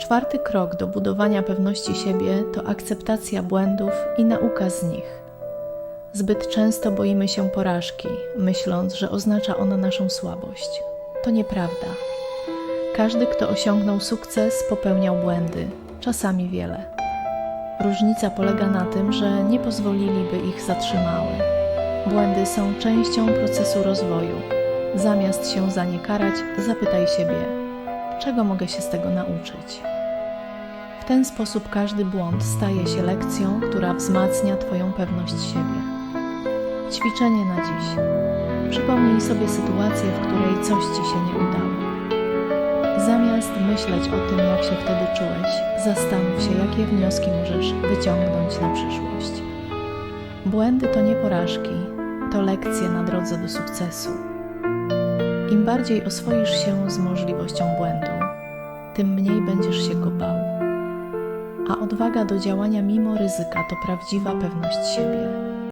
Czwarty krok do budowania pewności siebie to akceptacja błędów i nauka z nich. Zbyt często boimy się porażki, myśląc, że oznacza ona naszą słabość. To nieprawda. Każdy, kto osiągnął sukces, popełniał błędy, czasami wiele. Różnica polega na tym, że nie pozwoliliby ich zatrzymały. Błędy są częścią procesu rozwoju. Zamiast się za nie karać, zapytaj siebie, czego mogę się z tego nauczyć. W ten sposób każdy błąd staje się lekcją, która wzmacnia Twoją pewność siebie. Ćwiczenie na dziś. Przypomnij sobie sytuację, w której coś Ci się nie udało. Zamiast myśleć o tym, jak się wtedy czułeś, zastanów się, jakie wnioski możesz wyciągnąć na przyszłość. Błędy to nie porażki, to lekcje na drodze do sukcesu. Im bardziej oswoisz się z możliwością błędu, tym mniej będziesz się go bał. A odwaga do działania mimo ryzyka to prawdziwa pewność siebie.